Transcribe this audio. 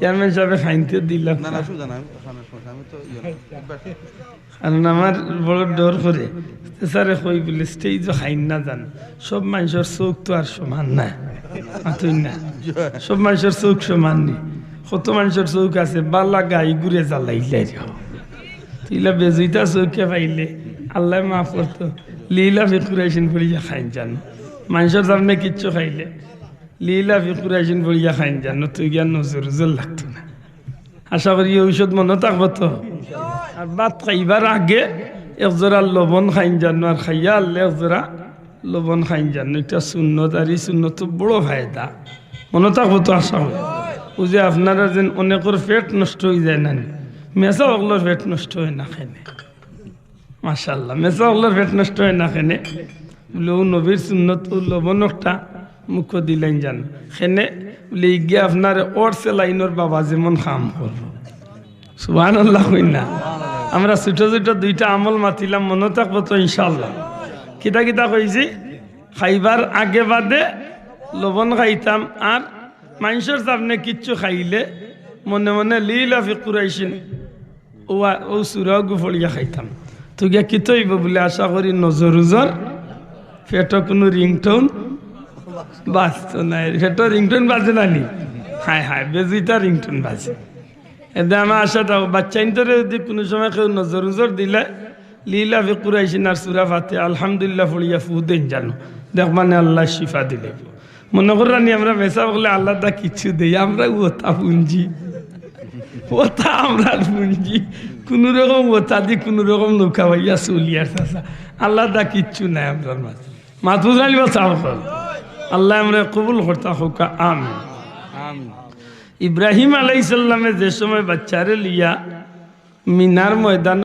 Chairman সাহেব ফাইনতে দিলাম না না সুজা না আমি তো ইয়ে কারণ আমার বড় ডর করে। স্যারে কই বলে স্টেজ খাইন না জান। সব মানুষের চোখ তো আর সমান না মাতুই না। সব মানুষের চোখ সমান নি। কত মানুষের চোখ আছে বালা গাই ঘুরে জ্বালাইলে তিলা বেজুইতা চৌকে পাইলে আল্লাহ মাফ করতো। লীলা ফিকুরাইছিন পড়িয়া খাইন জানো। মানুষের সামনে কিচ্ছু খাইলে। লীলা ফিকুরাইছিন পড়িয়া খাইন জানো তুই জ্ঞান নজর, জোর লাগতো না। আশা করি ঔষধ মনে থাকব তো। আর ভাত খাইবার আগে একজোড়া লবণ খাইন জানো আর খাইয়া আনলে একজোড়া লবণ খাইন জানো এটা শূন্যত আর এই শূন্যত বড় ফায়দা। মনে থাকব তো আশা করি। ও যে আপনারা যেন অনেকের পেট নষ্ট হয়ে যায় না মেসা ওগুলোর পেট নষ্ট হয় না খেনে মাশাল্লাহ মেসা ওগুলোর পেট নষ্ট হয় না খেনে বলে ও নবীর শূন্যত লবণ একটা মুখ দিলেন জান। খেনে বলে গিয়ে আপনার ওরসে লাইনের বাবা যেমন কাম করব। সুবাহ আল্লাহ না। আমরা ছোট ছোট দুইটা আমল মাতিলাম, মনে থাকব তো ইনশাল্লাহ কিতা কিতা কইছি? খাইবার আগে বাদে লবণ খাইতাম আর মানুষের সামনে কিচ্ছু খাইলে মনে মনে লীলা ফিকুরাইছিন ও ও সুরা গুফড়িয়া খাইতাম। তো গিয়া কি তৈব বলে আশা করি নজর উজর, পেট কোনো রিংটোন বাজতো না পেট রিংটোন বাজে না নি? হায় হায় বেজুইতা রিংটোন বাজে। এতে আমার আশা থাকো, বাচ্চা ইন্তরে যদি কোনো সময় কেউ নজর উজর দিলে, লীলা ফিকুরাইছিন আর সুরা ফাতে আলহামদুলিল্লাহ ফড়িয়া ফু দেন জানো। দেখ মানে আল্লাহ শিফা দিলে। মনে করানি আমরা মেসা বলে আল্লাহ দা কিচ্ছু দেই, আমরা ওতা পুঞ্জি। ওতা আমরা পুঞ্জি। কোন রকম ওতা দি কোন রকম নৌকা ভাইয়া চলিয়ার চাষা আল্লাহ দা কিচ্ছু নাই আমরা মাঝে। মাথুর আলিবা চাও আল্লাহ আমরা কবুল করতা হোকা আম ইব্রাহিম আলাইসাল্লামে যে সময় বাচ্চারে লিয়া মিনার ময়দান